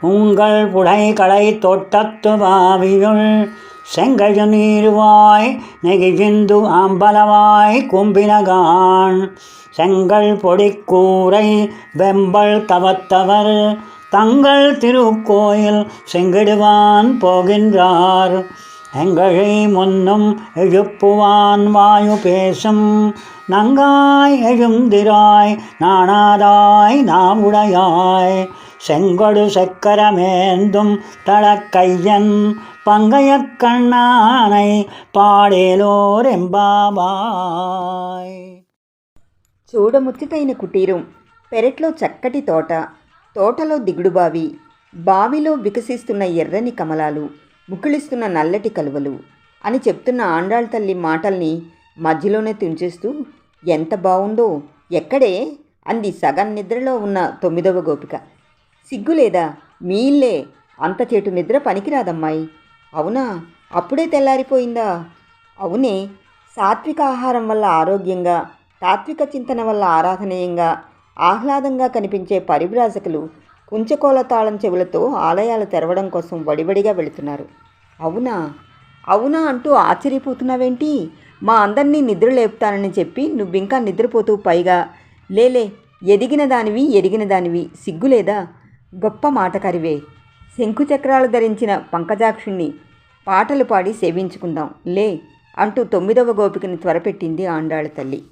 உங்கள் புடைகளை தொட்டத்து வாவியுள் செங்கழு நீருவாய் நெகிழ்ந்து ஆம்பலவாய் கும்பினகான். செங்கல் பொடிக்கூரை வெம்பல் தவத்தவர் தங்கள் திருக்கோயில் செங்கிடுவான் போகின்றார். எங்களை முன்னும் எழுப்புவான் வாயு பேசும் நங்காய் எழுந்திராய் நாணாதாய் நாவுடையாய். செங்கொடு செக்கரமேந்தும் தளக்கையன் பங்கையக்கண்ணானை பாடேலோர் ఎంబాబాయ్ చూడముచ్చటైన కుటీరం పెరట్లో చక్కటి తోట తోటలో దిగుడుబావి బావిలో వికసిస్తున్న ఎర్రని కమలాలు ముకుళిస్తున్న నల్లటి కలువలు అని చెప్తున్న ఆండాళ్ తల్లి మాటల్ని మధ్యలోనే తుంచేస్తూ ఎంత బాగుందో ఎక్కడే? అంది సగం నిద్రలో ఉన్న తొమ్మిదవ గోపిక. సిగ్గులేదా? మీ ఇల్లే అంత చేటు నిద్ర పనికిరాదమ్మాయి. అవునా? అప్పుడే తెల్లారిపోయిందా? అవునే. సాత్విక ఆహారం వల్ల ఆరోగ్యంగా తాత్విక చింతన వల్ల ఆరాధనీయంగా ఆహ్లాదంగా కనిపించే పరిభ్రాజకులు కుంచకోల తాళం చెవులతో ఆలయాలు తెరవడం కోసం వడివడిగా వెళుతున్నారు. అవునా? అవునా అంటూ ఆశ్చర్యపోతున్నావేంటి? మా అందరినీ నిద్ర లేపుతానని చెప్పి నువ్వింకా నిద్రపోతూ పైగా లేలే ఎదిగిన దానివి ఎరిగిన దానివి సిగ్గులేదా? గొప్ప మాటకరివే. శంకుచక్రాలు ధరించిన పంకజాక్షుణ్ణి పాటలు పాడి సేవించుకుందాం. లే అంటూ తొమ్మిదవ గోపికని త్వరపెట్టింది ఆండాళ్ళ తల్లి.